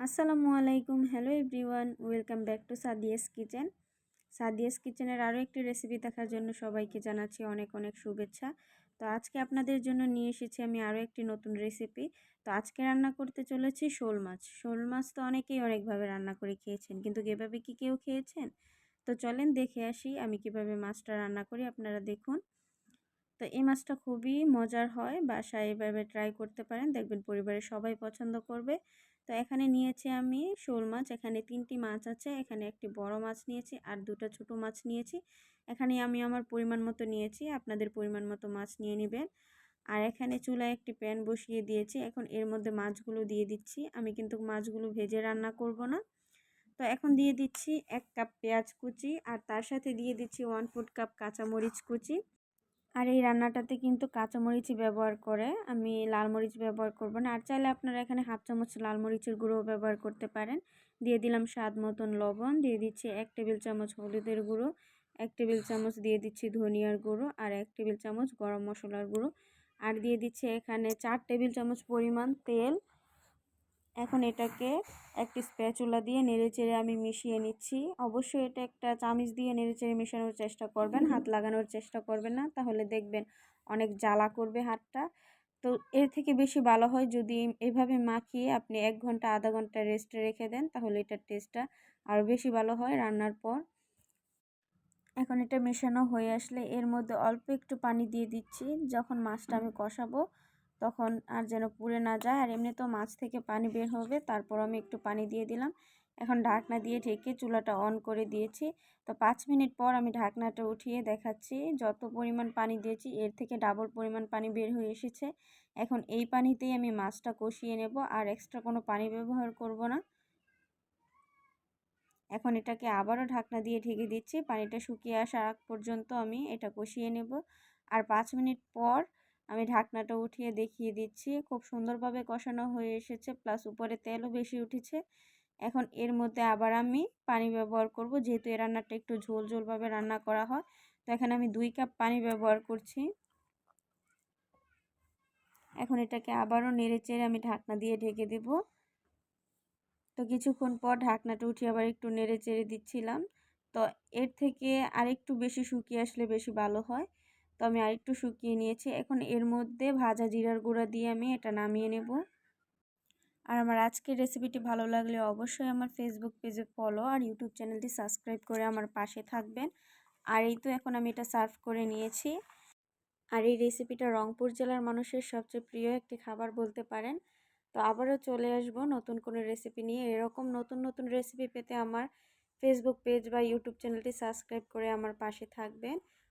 আসসালামু আলাইকুম। Hello everyone welcome back to Sadia's kitchen Sadia's কিচেনের আরও একটি রেসিপি দেখার জন্য সবাইকে জানাচ্ছি অনেক অনেক শুভেচ্ছা। তো আজকে আপনাদের জন্য নিয়ে এসেছি আমি আরও একটি নতুন রেসিপি তো আজকে রান্না করতে চলেছি শোল মাছ। শোল মাছ তো অনেকেই অনেকভাবে রান্না করে খেয়েছেন, কিন্তু এভাবে কি কেউ খেয়েছেন? তো চলেন দেখে আসি আমি কীভাবে মাছটা রান্না করি, আপনারা দেখুন। তো এই মাছটা খুবই মজার হয়। বাসায় এভাবে ট্রাই করতে পারেন। দেখবেন পরিবারের সবাই পছন্দ করবে। তো এখানে নিয়েছি আমি শোল মাছ। এখানে তিনটি মাছ আছে। এখানে একটি বড় মাছ নিয়েছি আর দুটো ছোট মাছ নিয়েছি। এখানে আমি আমার পরিমাণ মতো নিয়েছি। আপনাদের পরিমাণ মতো মাছ নিয়ে নেবেন। আর এখানে চুলায় একটি প্যান বসিয়ে দিয়েছি। এখন এর মধ্যে মাছগুলো দিয়ে দিচ্ছি। আমি কিন্তু মাছগুলো ভেজে রান্না করব না। তো এখন দিয়ে দিচ্ছি এক কাপ পেঁয়াজ কুচি আর তার সাথে দিয়ে দিচ্ছি ওয়ান ফুট কাপ কাঁচামরিচ কুচি। আর এই রান্নাটাতে কিন্তু কাঁচামরিচই ব্যবহার করে। আমি লাল মরিচ ব্যবহার করব না। আর চাইলে আপনারা এখানে হাফ চামচ লাল মরিচের গুঁড়ো ব্যবহার করতে পারেন। দিয়ে দিলাম স্বাদ মতন লবণ। দিয়ে দিচ্ছি এক টেবিল চামচ হলুদের গুঁড়ো, এক টেবিল চামচ দিয়ে দিচ্ছি ধনিয়ার গুঁড়ো আর এক টেবিল চামচ গরম মশলার গুঁড়ো। আর দিয়ে দিচ্ছি এখানে চার টেবিল চামচ পরিমাণ তেল। এখন এটাকে একটি স্প্যাচুলা দিয়ে নেড়েচেড়ে আমি মিশিয়ে নিচ্ছি। অবশ্যই এটা একটা চামিচ দিয়ে নেড়েচেড়ে মেশানোর চেষ্টা করবেন হাত লাগানোর চেষ্টা করবেন না তাহলে দেখবেন অনেক জ্বালা করবে হাতটা। তো এর থেকে বেশি ভালো হয় যদি এভাবে মাখিয়ে আপনি এক ঘণ্টা আধা ঘণ্টা রেস্টে রেখে দেন তাহলে এটার টেস্টটা আরও বেশি ভালো হয় রান্নার পর। এখন এটা মেশানো হয়ে আসলে এর মধ্যে অল্প একটু পানি দিয়ে দিচ্ছি যখন মাছটা আমি কষাবো। তখন আর যেন পুড়ে না যায়। আর এমনি তো মাছ থেকে পানি বের হবে, তারপর আমি একটু পানি দিয়ে দিলাম। এখন ঢাকনা দিয়ে ঢেকে চুলাটা অন করে দিয়েছি। তো পাঁচ মিনিট পর আমি ঢাকনাটা উঠিয়ে দেখাচ্ছি, যত পরিমাণ পানি দিয়েছি, এর থেকে ডাবল পরিমাণ পানি বের হয়ে এসেছে। এখন এই পানিতেই আমি মাছটা কষিয়ে নেব, আর এক্সট্রা কোনো পানি ব্যবহার করব না। এখন এটাকে আবারও ঢাকনা দিয়ে ঢেকে দিচ্ছি। পানিটা শুকিয়ে আসার আগ পর্যন্ত আমি এটা কষিয়ে নেব। আর পাঁচ মিনিট পর আমি ঢাকনাটা উঠিয়ে দেখিয়ে দিচ্ছি। খুব সুন্দরভাবে কষানো হয়ে এসেছে প্লাস উপরে তেলও বেশি উঠেছে। এখন এর মধ্যে আবার আমি পানি ব্যবহার করব, যেহেতু এই রান্নাটা একটু ঝোল ঝোলভাবে রান্না করা হয়। তো এখানে আমি দুই কাপ পানি ব্যবহার করছি। এখন এটাকে আবারও নেড়ে চেড়ে আমি ঢাকনা দিয়ে ঢেকে দেব। তো কিছুক্ষণ পর ঢাকনাটা উঠিয়ে আবার একটু নেড়ে চেড়ে দিচ্ছিলাম। তো এর থেকে আরেকটু বেশি শুকিয়ে আসলে বেশি ভালো হয়। তো আমি আরেকটু শুকিয়ে নিয়েছি। এখন এর মধ্যে ভাজা জিরার গুঁড়া দিয়ে আমি এটা নামিয়ে নেব। আর আমার আজকের রেসিপিটি ভালো লাগলে অবশ্যই আমার ফেসবুক পেজে ফলো আর ইউটিউব চ্যানেলটি সাবস্ক্রাইব করে আমার পাশে থাকবেন। আর এই তো এখন আমি এটা সার্ভ করে নিয়েছি। আর এই রেসিপিটা রংপুর জেলার মানুষের সবচেয়ে প্রিয় একটি খাবার বলতে পারেন। তো আবারও চলে আসব নতুন কোনো রেসিপি নিয়ে। এরকম নতুন নতুন রেসিপি পেতে আমার ফেসবুক পেজ বা ইউটিউব চ্যানেলটি সাবস্ক্রাইব করে আমার পাশে থাকবেন।